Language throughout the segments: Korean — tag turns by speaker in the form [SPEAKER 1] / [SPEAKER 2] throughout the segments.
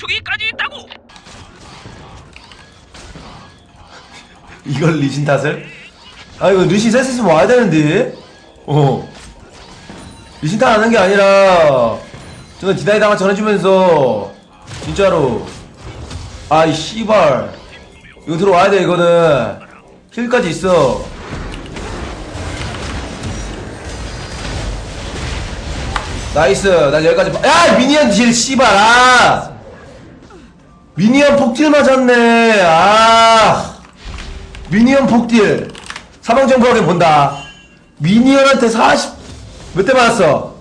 [SPEAKER 1] 전투기까지 있다고.
[SPEAKER 2] 이걸 리신 탓을? 아 이거 리신 있으면 와야 되는데. 어. 리신 탓 하는 게 아니라 저는 디다이 당한 전해주면서 진짜로. 아이 씨발. 이거 들어와야 돼 이거는. 힐까지 있어. 나이스. 난 여기까지 봐- 야 미니언 딜 씨발. 아 미니언 폭딜 맞았네. 아. 미니언 폭딜. 사망정보하게 본다. 미니언한테 40 몇 대 맞았어?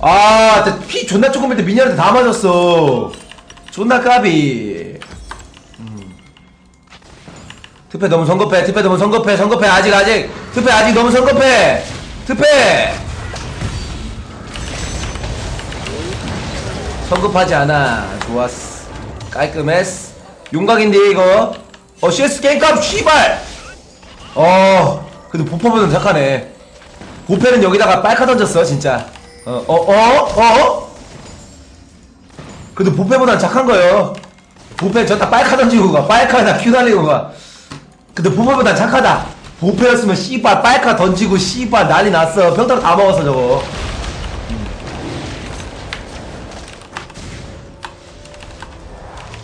[SPEAKER 2] 아 피 존나 조금 할때 미니언한테 다 맞았어. 존나 까비. 음. 투패 너무 성급해. 투패 너무 성급해. 성급해. 아직 아직. 투패 아직 너무 성급해. 투패! 성급하지 않아. 좋았어 깔끔했어 용각인데 이거. 어 CS 게임값 씨발! 어 근데 보퍼보는 착하네. 보패는 여기다가 빨카 던졌어 진짜. 어어어 어, 어, 어? 근데 보패보단 착한 거요. 보패 저다 빨카 던지고 가. 빨카에다 큐 날리고 가. 근데 보패보단 착하다. 보패였으면 씨발 빨카 던지고 씨발 난리 났어. 평타로 다 먹었어 저거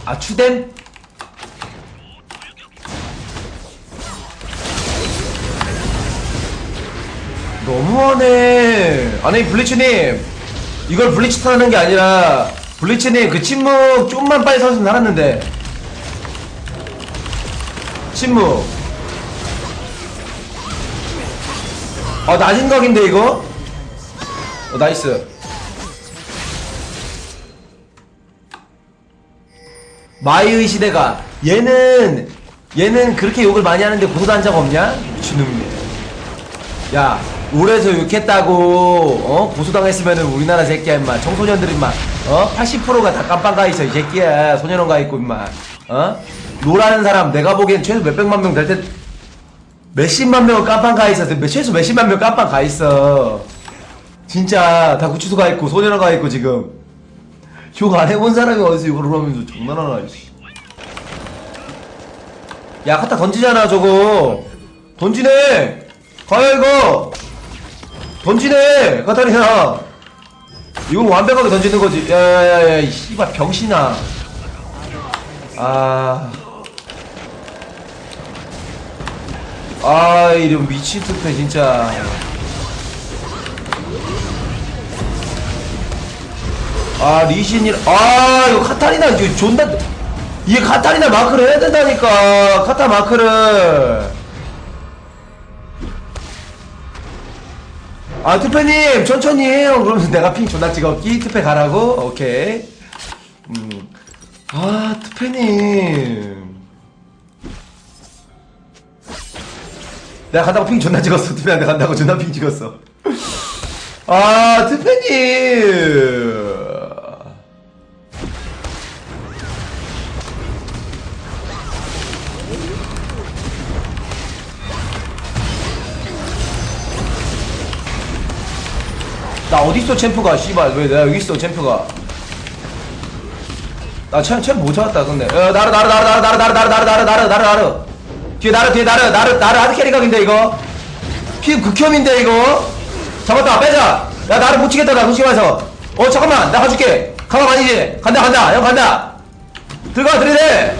[SPEAKER 2] 아 추댐? 너무하네. 아니 블리츠님. 이걸 블리츠 타는 게 아니라 블리츠님 그 침묵 좀만 빨리 서으면 살았는데. 침묵. 아 낮은 각인데 이거? 어 나이스 마이의 시대가 얘는 얘는 그렇게 욕을 많이 하는데 고소한 적 없냐? 미친놈이네. 야 올해서 욕했다고 어? 고소당했으면은 우리나라 새끼야 임마. 청소년들 임마. 어? 80%가 다 깜빵 가 있어 이 새끼야. 소년원 가 있고 임마. 어? 노라는 사람 내가 보기엔 최소 몇백만 명 될 때 몇십만 명은 깜빵 가 있어. 몇- 최소 몇십만 명 깜빵 가 있어. 진짜 다 구치소 가 있고 소년원 가 있고 지금. 욕 안 해본 사람이 어디서 욕을 하면서 장난하나. 야 갖다 던지잖아 저거. 던지네. 가야 이거. 던지네. 카타리나 이건 완벽하게 던지는 거지. 야야야야 이 씨발 병신아. 아. 아, 이런 미친 투패 진짜. 아, 리신이, 아, 이거 카타리나, 이거 존나, 이게 카타리나 마크를 해야 된다니까. 카타 마크를. 아, 투패님, 천천히 해요. 그러면서 내가 핑 존나 찍었기? 투패 가라고? 오케이. 음. 아, 투패님. 내가 간다고 핑 존나 찍었어. 투패한테 간다고 존나 핑 찍었어. 아, 투패님. 나 어딨어 챔프가 씨발 왜 내가 여기 있어 챔프가 나챔 챔프 못 잡았다 근데 야 나르 나르 나르 나르 나르 나르 나르 나르 나르 나르 나르 나르 뒤에 나르 뒤에 나르 나르 나르 하드 캐리각인데 이거 피 극혐인데 이거 잡았다 빼자 야 나를 못 치겠다 나 솔직히 말해서 어 잠깐만 나 가줄게 가만 아니지 간다 간다 형 간다 들어가 들이대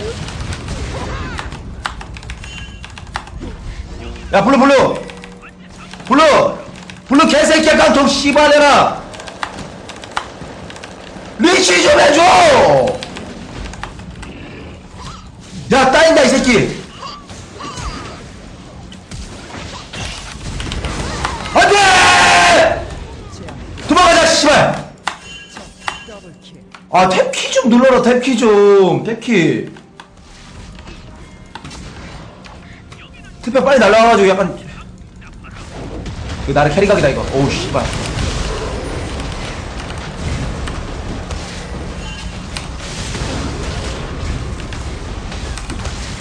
[SPEAKER 2] 야 블루 블루 개새끼야 깡통 씨발내라 리치 좀 해줘. 야 따인다 이 새끼. 안돼! 도망가자 씨발. 아 탭키 좀 눌러라 탭키 좀. 탭키. 투표 빨리 날라와가지고 약간 이거 나를 캐리각이다 이거. 오우 씨발.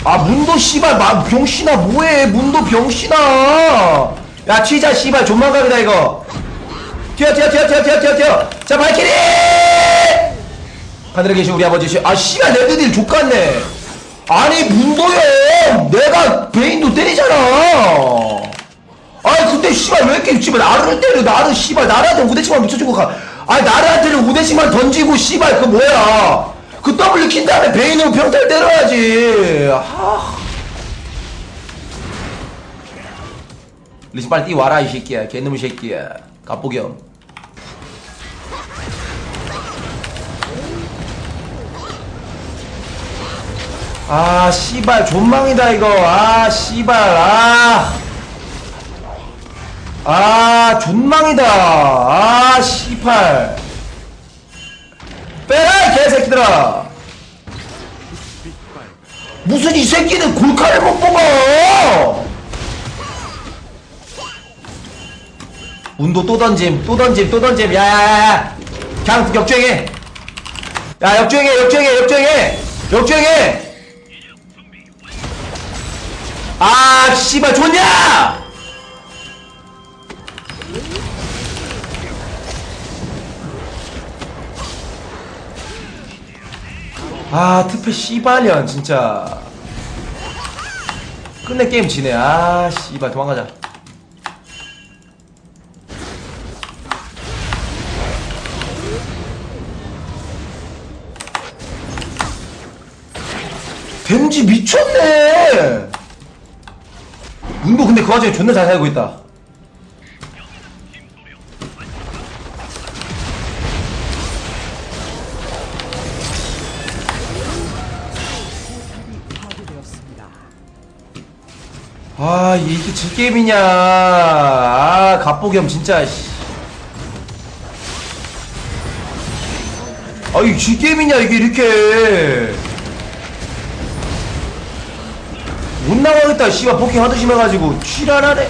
[SPEAKER 2] 아 문도 씨발 마 병신아 뭐해? 문도 병신아. 야 튀자 씨발. 존망각이다 이거. 튀어 튀어 튀어 튀어 튀어 튀어 튀어. 자 발키리! 하늘에 계신 우리 아버지 시- 아 씨발 레드딜 족같네. 아니 문도영 내가 베인도 때리잖아 씨발 왜 이렇게 씨발 나를 때려? 나를 씨발 나한테 우대치만 미쳐주고 가. 아니 나한테는 우대치만 던지고 씨발 그 뭐야? 그 W 킨 다음에 베인으로 평타를 때려야지. 하. 리신 빨리 뛰와라 이 새끼야. 개놈의 새끼야. 갑보겸. 아 씨발 존망이다 이거. 아 씨발 아 아, 존망이다. 아, 씨발. 빼라, 이 개새끼들아. 무슨 이 새끼는 골카를 못 먹어! 운도 또 던짐, 또 던짐, 또 던짐. 야, 야, 야, 야. 그냥 역주행해. 야, 역주행해, 역주행해, 역주행해. 역주행해. 아, 씨발, 좋냐! 아 특패 씨발년 진짜. 끝내 게임 지네. 아 씨발 도망가자. 댐지 미쳤네. 운도 근데 그 와중에 존나 잘 살고 있다 아 이게 질 게임이냐. 아 갑보겸 진짜 씨. 아 이게 질 게임이냐 이게 이렇게. 못 나가겠다 씨발. 포킹 하도 심해가지고. 쥐랄하네.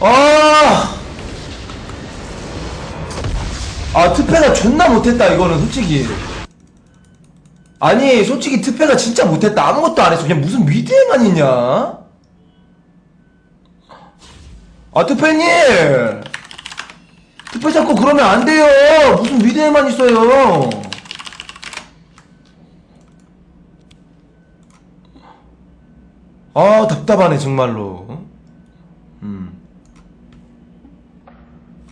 [SPEAKER 2] 아. 아, 투패가 존나 못했다, 이거는, 솔직히. 아니, 솔직히 투패가 진짜 못했다. 아무것도 안 했어. 그냥 무슨 미드에만 있냐? 아, 투패님! 투패 잡고 그러면 안 돼요! 무슨 미드에만 있어요! 아, 답답하네, 정말로.